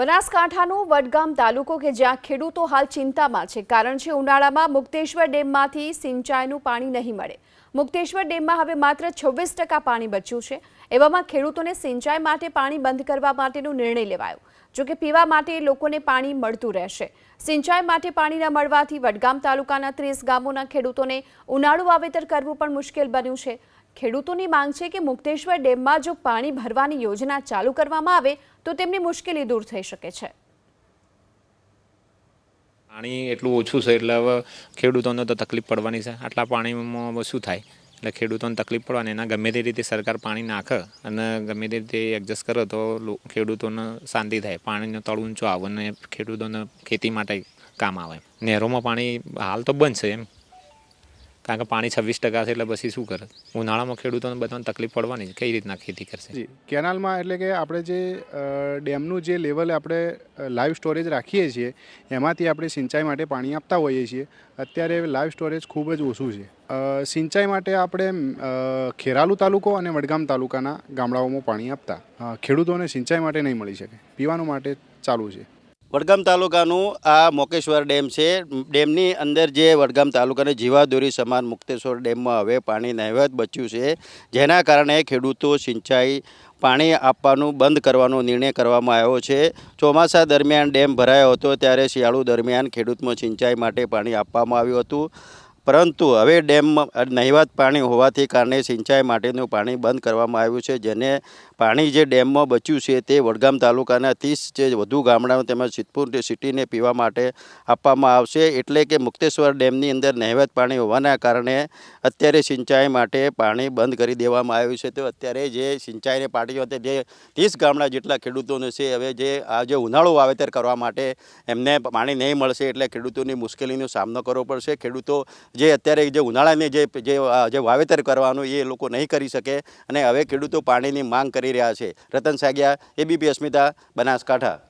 બનાસકાંઠાનું વડગામ તાલુકો કે જ્યાં ખેડૂતો હાલ ચિંતામાં છે, કારણ છે ઉનાળામાં મુક્તેશ્વર ડેમમાંથી સિંચાઈનું પાણી નહીં મળે. મુક્તેશ્વર ડેમમાં હવે માત્ર છવ્વીસ ટકા પાણી બચ્યું છે. એવામાં ખેડૂતોને સિંચાઈ માટે પાણી બંધ કરવા માટેનો નિર્ણય લેવાયો. જોકે પીવા માટે લોકોને પાણી મળતું રહેશે. સિંચાઈ માટે પાણી ન મળવાથી વડગામ તાલુકાના ત્રીસ ગામોના ખેડૂતોને ઉનાળુ વાવેતર કરવું પણ મુશ્કેલ બન્યું છે. ખેડૂતોની માંગ છે કે મુક્તેશ્વર ડેમમાં જો પાણી ભરવાની યોજના ચાલુ કરવામાં આવે, તો તેમની મુશ્કેલી દૂર થઈ શકે છે. પાણી એટલું ઓછું છે, એટલે હવે ખેડૂતોને તો તકલીફ પડવાની છે. આટલા પાણીમાં શું થાય? એટલે ખેડૂતોને તકલીફ પડવાની. એના ગમે તે રીતે સરકાર પાણી નાખે અને ગમે તે રીતે એડજસ્ટ કરે તો ખેડૂતોને શાંતિ થાય. પાણીનો તળ ઊંચો આવે અને ખેડૂતોને ખેતી માટે કામ આવે. નહેરોમાં પાણી હાલ તો બંધ છે એમ. કારણ કે પાણી છવ્વીસ ટકા છે એટલે પછી શું કરે? ઉનાળામાં ખેડૂતોને બધાને તકલીફ પડવાની કઈ રીતના ખેતી કરશે? કેનાલમાં એટલે કે આપણે જે ડેમનું જે લેવલ આપણે લાઈવ સ્ટોરેજ રાખીએ છીએ, એમાંથી આપણે સિંચાઈ માટે પાણી આપતા હોઈએ છીએ. અત્યારે લાઈવ સ્ટોરેજ ખૂબ જ ઓછું છે. સિંચાઈ માટે આપણે ખેરાલુ તાલુકો અને વડગામ તાલુકાના ગામડાઓમાં પાણી આપતા. ખેડૂતોને સિંચાઈ માટે નહીં મળી શકે. પીવાનું માટે ચાલુ છે. વડગામ તાલુકાનું આ મોકેશ્વર ડેમ છે. ડેમની અંદર જે વડગામ તાલુકાની જીવાદોરી સમાન મુક્તેશ્વર ડેમમાં હવે પાણી નહેવત બચ્યું છે. જેના કારણે ખેડૂતો સિંચાઈ પાણી આપવાનું બંધ કરવાનો નિર્ણય કરવામાં આવ્યો છે. ચોમાસા દરમિયાન ડેમ ભરાયો હતો ત્યારે શિયાળુ દરમિયાન ખેડૂતમાં સિંચાઈ માટે પાણી આપવામાં આવ્યું હતું. પરંતુ હવે ડેમ નહિવત પાણી હોવાથી કારણે સિંચાઈ માટેનું પાણી બંધ કરવામાં આવ્યું છે. જેને પાણી જે ડેમમાં બચ્યું છે તે વડગામ તાલુકાના ત્રીસ જે વધુ ગામડાઓ તેમજ સિદ્ધપુર સિટીને પીવા માટે આપવામાં આવશે. એટલે કે મુક્તેશ્વર ડેમની અંદર નહિવત પાણી હોવાના કારણે અત્યારે સિંચાઈ માટે પાણી બંધ કરી દેવામાં આવ્યું છે. તો અત્યારે જે સિંચાઈને પાટીઓ તે જે ત્રીસ ગામડા જેટલા ખેડૂતોને છે, હવે જે આ જે ઉનાળો વાવેતર કરવા માટે એમને પાણી નહીં મળશે એટલે ખેડૂતોની મુશ્કેલીનો સામનો કરવો પડશે. ખેડૂતો જે અત્યારે જે ઉનાળાની જે જે વાવેતર કરવાનું એ લોકો નહીં કરી શકે અને હવે ખેડૂતો પાણીની માંગ કરી રહ્યા છે. રતન સાગિયા, એબીપી અસ્મિતા, બનાસકાંઠા.